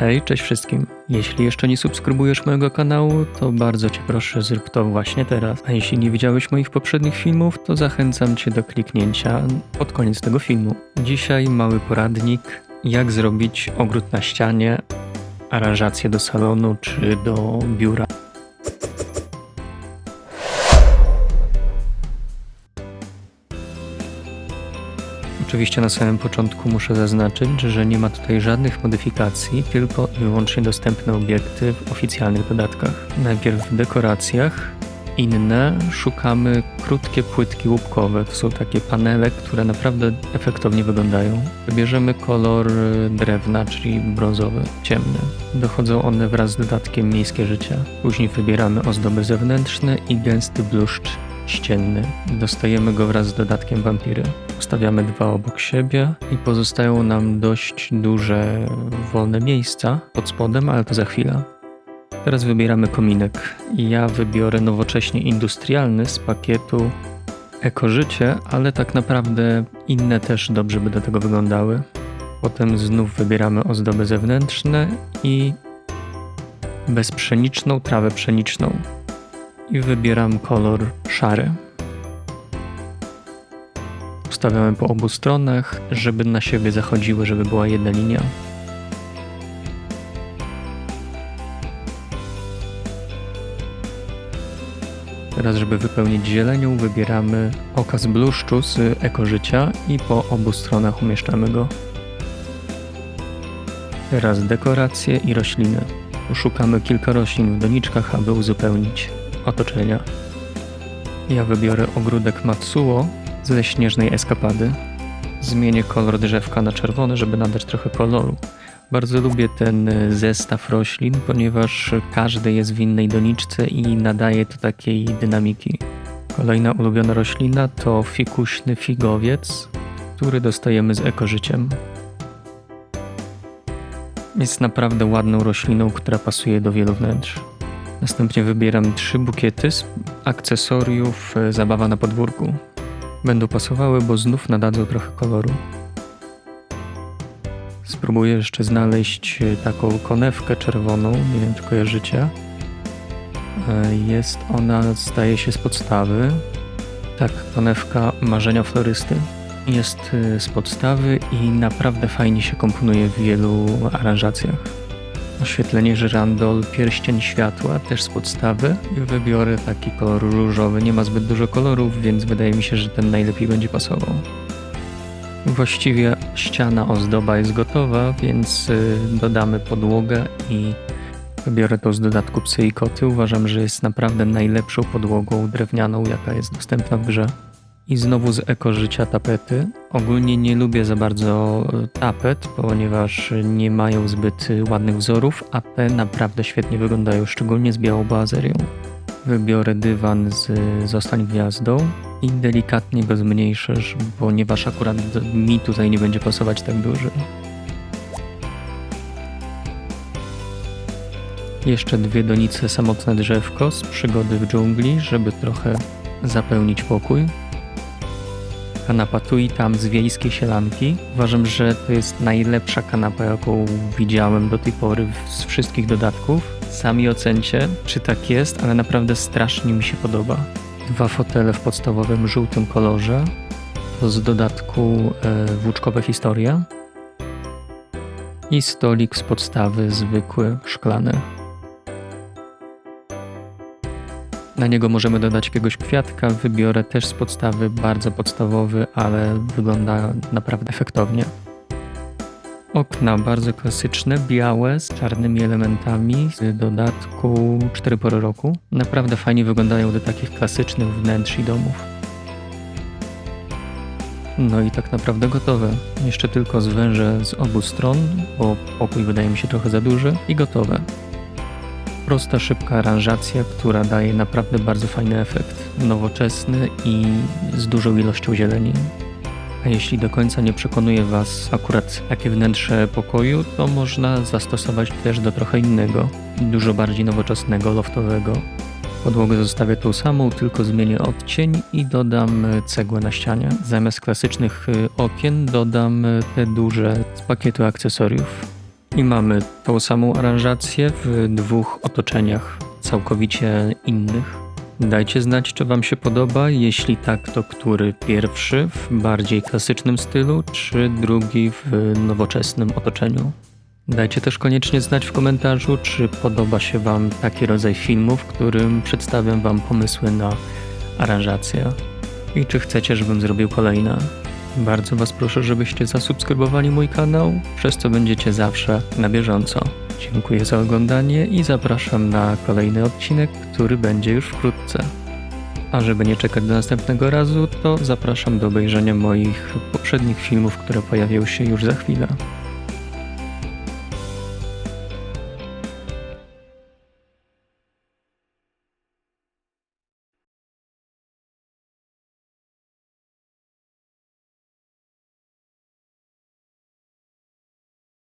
Hej, cześć wszystkim. Jeśli jeszcze nie subskrybujesz mojego kanału, to bardzo Cię proszę zrób to właśnie teraz. A jeśli nie widziałeś moich poprzednich filmów, to zachęcam Cię do kliknięcia pod koniec tego filmu. Dzisiaj mały poradnik, jak zrobić ogród na ścianie, aranżację do salonu czy do biura. Oczywiście na samym początku muszę zaznaczyć, że nie ma tutaj żadnych modyfikacji, tylko i wyłącznie dostępne obiekty w oficjalnych dodatkach. Najpierw w dekoracjach, inne szukamy krótkie płytki łupkowe. To są takie panele, które naprawdę efektownie wyglądają. Wybierzemy kolor y, drewna, czyli brązowy, ciemny. Dochodzą one wraz z dodatkiem miejskie życia. Później wybieramy ozdoby zewnętrzne i gęsty bluszcz ścienny. Dostajemy go wraz z dodatkiem wampiry. Ustawiamy dwa obok siebie i pozostają nam dość duże wolne miejsca pod spodem, ale to za chwilę. Teraz wybieramy kominek. Ja wybiorę nowocześnie industrialny z pakietu Ekożycie, ale tak naprawdę inne też dobrze by do tego wyglądały. Potem znów wybieramy ozdoby zewnętrzne i bezpszeniczną trawę pszeniczną. I wybieram kolor szary. Ustawiamy po obu stronach, żeby na siebie zachodziły, żeby była jedna linia. Teraz, żeby wypełnić zielenią, wybieramy okaz bluszczu z ekożycia i po obu stronach umieszczamy go. Teraz dekoracje i rośliny. Szukamy kilka roślin w doniczkach, aby uzupełnić otoczenia. Ja wybiorę ogródek Matsuo ze śnieżnej eskapady. Zmienię kolor drzewka na czerwony, żeby nadać trochę koloru. Bardzo lubię ten y, zestaw roślin, ponieważ każdy jest w innej doniczce i nadaje to takiej dynamiki. Kolejna ulubiona roślina to fikuśny figowiec, który dostajemy z ekożyciem. Jest naprawdę ładną rośliną, która pasuje do wielu wnętrz. Następnie wybieram trzy bukiety z akcesoriów y, zabawa na podwórku. Będą pasowały, bo znów nadadzą trochę koloru. Spróbuję jeszcze znaleźć e, taką konewkę czerwoną, nie wiem czy kojarzycie. E, Jest ona, zdaje się, z podstawy. Tak, konewka marzenia florysty. Jest e, z podstawy i naprawdę fajnie się komponuje w wielu aranżacjach. Oświetlenie żyrandol, pierścień światła, też z podstawy. Wybiorę taki kolor różowy. Nie ma zbyt dużo kolorów, więc wydaje mi się, że ten najlepiej będzie pasował. Właściwie ściana ozdoba jest gotowa, więc y, dodamy podłogę i wybiorę to z dodatku psy i koty. Uważam, że jest naprawdę najlepszą podłogą drewnianą, jaka jest dostępna w grze. I znowu z ekożycia tapety. Ogólnie nie lubię za bardzo y, tapet, ponieważ nie mają zbyt y, ładnych wzorów, a te naprawdę świetnie wyglądają, szczególnie z białą boazerią. Wybiorę dywan z Zostań Gwiazdą i delikatnie go zmniejszysz, ponieważ akurat mi tutaj nie będzie pasować tak duży. Jeszcze dwie donice Samotne Drzewko z Przygody w dżungli, żeby trochę zapełnić pokój. Kanapa tu i tam z Wiejskiej Sielanki. Uważam, że to jest najlepsza kanapa, jaką widziałem do tej pory z wszystkich dodatków. Sami ocencie, czy tak jest, ale naprawdę strasznie mi się podoba. Dwa fotele w podstawowym żółtym kolorze, z dodatku e, włóczkowe historie i stolik z podstawy zwykły, szklany. Na niego możemy dodać jakiegoś kwiatka, wybiorę też z podstawy bardzo podstawowy, ale wygląda naprawdę efektownie. Okna bardzo klasyczne, białe, z czarnymi elementami, z dodatku 4 pory roku. Naprawdę fajnie wyglądają do takich klasycznych wnętrz i domów. No i tak naprawdę gotowe. Jeszcze tylko zwężę z obu stron, bo pokój wydaje mi się trochę za duży i gotowe. Prosta, szybka aranżacja, która daje naprawdę bardzo fajny efekt. Nowoczesny i z dużą ilością zieleni. A jeśli do końca nie przekonuje Was akurat takie wnętrze pokoju, to można zastosować też do trochę innego, dużo bardziej nowoczesnego, loftowego. Podłogę zostawię tą samą, tylko zmienię odcień i dodam cegłę na ścianie. Zamiast klasycznych e, okien dodam te duże z pakietu akcesoriów. I mamy tą samą aranżację w dwóch otoczeniach całkowicie innych. Dajcie znać, czy Wam się podoba. Jeśli tak, to który pierwszy w bardziej klasycznym stylu, czy drugi w nowoczesnym otoczeniu. Dajcie też koniecznie znać w komentarzu, czy podoba się Wam taki rodzaj filmu, w którym przedstawiam Wam pomysły na aranżację i czy chcecie, żebym zrobił kolejne. Bardzo Was proszę, żebyście zasubskrybowali mój kanał, przez co będziecie zawsze na bieżąco. Dziękuję za oglądanie i zapraszam na kolejny odcinek, który będzie już wkrótce. A żeby nie czekać do następnego razu, to zapraszam do obejrzenia moich poprzednich filmów, które pojawią się już za chwilę.